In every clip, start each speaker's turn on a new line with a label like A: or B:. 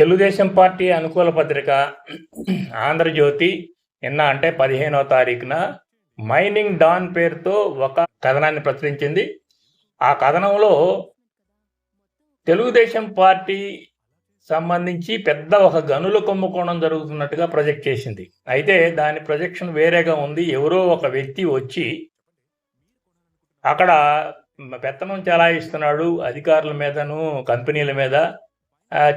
A: Telugu Desam party అనుకూల పత్రిక ఆంధ్రజ్యోతి నిన్న అంటే పదిహేనో తారీఖున మైనింగ్ డాన్ పేరుతో ఒక కథనాన్ని ప్రచురించింది. ఆ కథనంలో తెలుగుదేశం పార్టీ సంబంధించి పెద్ద ఒక గనుల కుంభకోణం జరుగుతున్నట్టుగా ప్రొజెక్ట్ చేసింది. అయితే దాని ప్రొజెక్షన్ వేరేగా ఉంది. ఎవరో ఒక వ్యక్తి వచ్చి అక్కడ పెత్తనం చెలాయిస్తున్నాడు. అధికారుల మీదను కంపెనీల మీద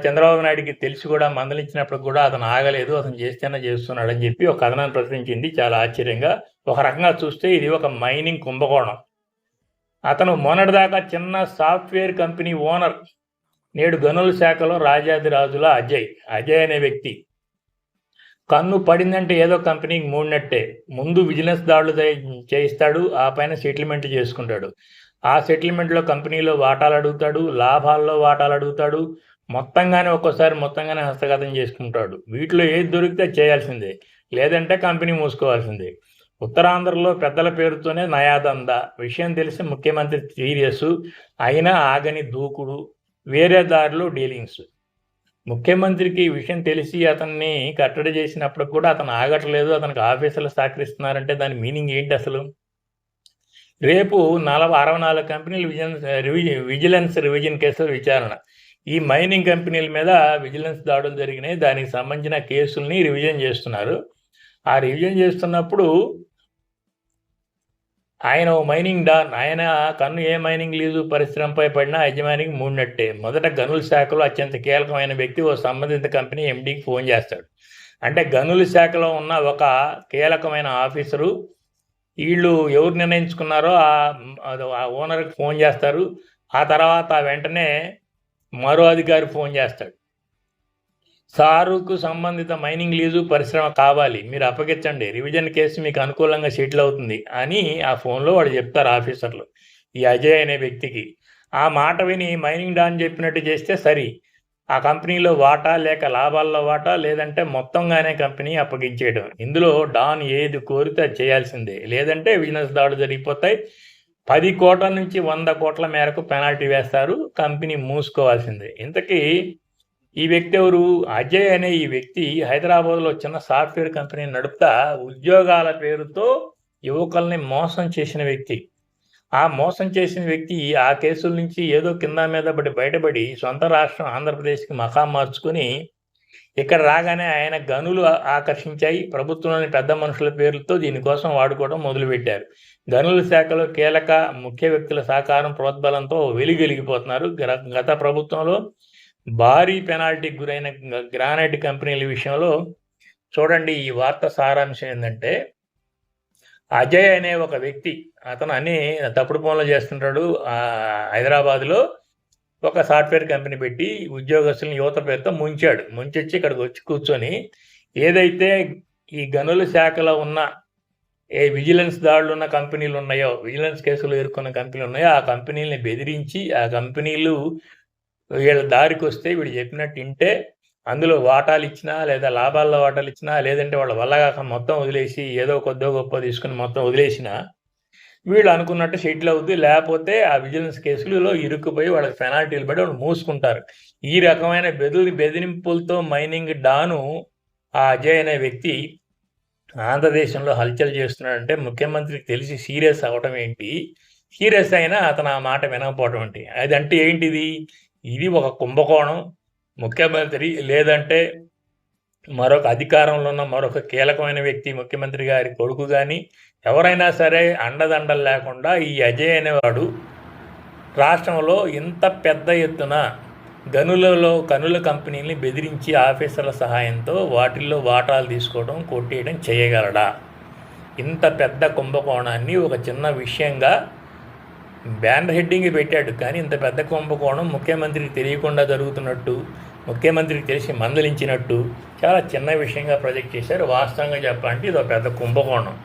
A: చంద్రబాబు నాయుడికి తెలిసి కూడా మందలించినప్పుడు కూడా అతను ఆగలేదు అతను చేస్తేనే చేస్తున్నాడు అని చెప్పి ఒక కథనాన్ని ప్రచురించింది. చాలా ఆశ్చర్యంగా ఒక రకంగా చూస్తే ఇది ఒక మైనింగ్ కుంభకోణం. అతను మొన్నటిదాకా చిన్న సాఫ్ట్వేర్ కంపెనీ ఓనర్ నేడు గనుల శాఖలో రాజాదిరాజుల అజయ్ అజయ్ అనే వ్యక్తి. కన్ను పడిందంటే ఏదో కంపెనీకి మూడినట్టే. ముందు బిజినెస్ దాడులు చేయిస్తాడు ఆ పైన సెటిల్మెంట్ చేసుకుంటాడు. ఆ సెటిల్మెంట్లో కంపెనీలో వాటాలు అడుగుతాడు లాభాల్లో వాటాలు అడుగుతాడు మొత్తంగానే ఒక్కోసారి మొత్తంగానే హస్తగతం చేసుకుంటాడు. వీటిలో ఏది దొరికితే చేయాల్సిందే. లేదంటే కంపెనీ మూసుకోవాల్సిందే. ఉత్తరాంధ్రలో పెద్దల పేరుతోనే నయాదంద విషయం తెలిసి ముఖ్యమంత్రి సీరియస్. అయినా ఆగని దూకుడు వేరే దారిలో డీలింగ్స్. ముఖ్యమంత్రికి ఈ విషయం తెలిసి అతన్ని కట్టడి చేసినప్పుడు కూడా అతను ఆగట్లేదు అతనికి ఆఫీసులు సహకరిస్తున్నారంటే దాని మీనింగ్ ఏంటి అసలు? రేపు నలభై అరవై నాలుగు కంపెనీలు విజిలెన్స్ రివిజన్ విజిలెన్స్ రివిజన్ కేసుల విచారణ. ఈ మైనింగ్ కంపెనీల మీద విజిలెన్స్ దాడులు జరిగినాయి. దానికి సంబంధించిన కేసుల్ని రివిజన్ చేస్తున్నారు. ఆ రివిజన్ చేస్తున్నప్పుడు ఆయన ఓ మైనింగ్ డాన్ ఆయన కన్ను ఏ మైనింగ్ లీజు పరిశ్రమపై పడినా యజమానికి మూడినట్టే. మొదట గనుల శాఖలో అత్యంత కీలకమైన వ్యక్తి ఓ సంబంధిత కంపెనీ ఎండీకి ఫోన్ చేస్తాడు. అంటే గనుల శాఖలో ఉన్న ఒక కీలకమైన ఆఫీసరు వీళ్ళు ఎవరు నిర్ణయించుకున్నారో అది ఆ ఓనర్కి ఫోన్ చేస్తారు. ఆ తర్వాత వెంటనే మరో అధికారి ఫోన్ చేస్తాడు. సారుకు సంబంధిత మైనింగ్ లీజు పరిశ్రమ కావాలి. మీరు అప్పగించండి. రివిజన్ కేసు మీకు అనుకూలంగా సెటిల్ అవుతుంది అని ఆ ఫోన్లో వాడు చెప్తారు ఆఫీసర్లు. ఈ అజయ్ అనే వ్యక్తికి. ఆ మాట విని మైనింగ్ డాన్ చెప్పినట్టు చేస్తే సరి. ఆ కంపెనీలో వాటా లేక లాభాల్లో వాటా లేదంటే మొత్తంగానే కంపెనీ అప్పగించేయడం. ఇందులో డాన్ ఏది కోరితే అది చేయాల్సిందే. లేదంటే బిజినెస్ దాడులు జరిగిపోతాయి. పది కోట్ల నుంచి వంద కోట్ల మేరకు పెనాల్టీ వేస్తారు. కంపెనీ మూసుకోవాల్సిందే. ఇంతకీ ఈ వ్యక్తి ఎవరు? అజయ్ అనే ఈ వ్యక్తి హైదరాబాద్లో చిన్న సాఫ్ట్వేర్ కంపెనీ నడుపుతా ఉద్యోగాల పేరుతో యువకుల్ని మోసం చేసిన వ్యక్తి. ఆ మోసం చేసిన వ్యక్తి ఆ కేసుల నుంచి ఏదో కింద మీద పడి బయటపడి సొంత రాష్ట్రం ఆంధ్రప్రదేశ్కి మకాం మార్చుకుని ఇక్కడ రాగానే ఆయన గనులు ఆకర్షించాయి. ప్రభుత్వంలోని పెద్ద మనుషుల పేర్లతో దీనికోసం వాడుకోవడం మొదలుపెట్టారు. గనుల శాఖలో కీలక ముఖ్య వ్యక్తుల సహకారం ప్రోద్బలంతో వెలుగెలిగిపోతున్నారు. గత ప్రభుత్వంలో భారీ పెనాల్టీకి గురైన గ్రానైట్ కంపెనీల విషయంలో చూడండి ఈ వార్త సారాంశం ఏంటంటే అజయ్ అనే ఒక వ్యక్తి అతను అన్ని తప్పుడు పనులు చేస్తుంటాడు. హైదరాబాద్లో ఒక సాఫ్ట్వేర్ కంపెనీ పెట్టి ఉద్యోగస్తులను యువత పేరుతో ముంచాడు. ముంచొచ్చి ఇక్కడికి వచ్చి కూర్చొని ఏదైతే ఈ గనుల శాఖలో ఉన్న ఏ విజిలెన్స్ దాడులు ఉన్న కంపెనీలు ఉన్నాయో విజిలెన్స్ కేసులు ఎదుర్కొన్న కంపెనీలు ఉన్నాయో ఆ కంపెనీలని బెదిరించి ఆ కంపెనీలు వీళ్ళ దారికి వస్తే వీడు చెప్పినట్టు వింటే అందులో వాటాలు ఇచ్చినా లేదా లాభాల్లో వాటాలు ఇచ్చినా లేదంటే వాళ్ళ వల్ల కాక మొత్తం వదిలేసి ఏదో కొద్దో గొప్ప తీసుకుని మొత్తం వదిలేసినా వీళ్ళు అనుకున్నట్టు సెటిల్ అవుద్ది. లేకపోతే ఆ విజిలెన్స్ కేసులలో ఇరుక్కుపోయి వాళ్ళకి పెనాల్టీలు పడి వాళ్ళు మూసుకుంటారు. ఈ రకమైన బెదిరి బెదిరింపులతో మైనింగ్ డాను ఆ అజయ్ అనే వ్యక్తి ఆంధ్రదేశంలో హల్చల్ చేస్తున్నాడంటే ముఖ్యమంత్రికి తెలిసి సీరియస్ అవటం ఏంటి? సీరియస్ అయినా అతను ఆ మాట వినకపోవటం ఏంటి? అది అంటే ఏంటిది? ఇది ఒక కుంభకోణం. ముఖ్యమంత్రి లేదంటే మరొక అధికారంలో ఉన్న మరొక కీలకమైన వ్యక్తి ముఖ్యమంత్రి గారి కొడుకు కానీ ఎవరైనా సరే అండదండలు లేకుండా ఈ అజయ్ అనేవాడు రాష్ట్రంలో ఇంత పెద్ద ఎత్తున గనులలో కనుల కంపెనీని బెదిరించి ఆఫీసర్ల సహాయంతో వాటిల్లో వాటాలు తీసుకోవడం కొట్టేయడం చేయగలడా? ఇంత పెద్ద కుంభకోణాన్ని ఒక చిన్న విషయంగా బ్యానర్ హెడ్డింగ్ పెట్టాడు. కానీ ఇంత పెద్ద కుంభకోణం ముఖ్యమంత్రికి తెలియకుండా జరుగుతున్నట్టు ముఖ్యమంత్రికి తెలిసి మందలించినట్టు చాలా చిన్న విషయంగా ప్రొజెక్ట్ చేశారు. వాస్తవంగా చెప్పాలంటే ఇది ఒక పెద్ద కుంభకోణం.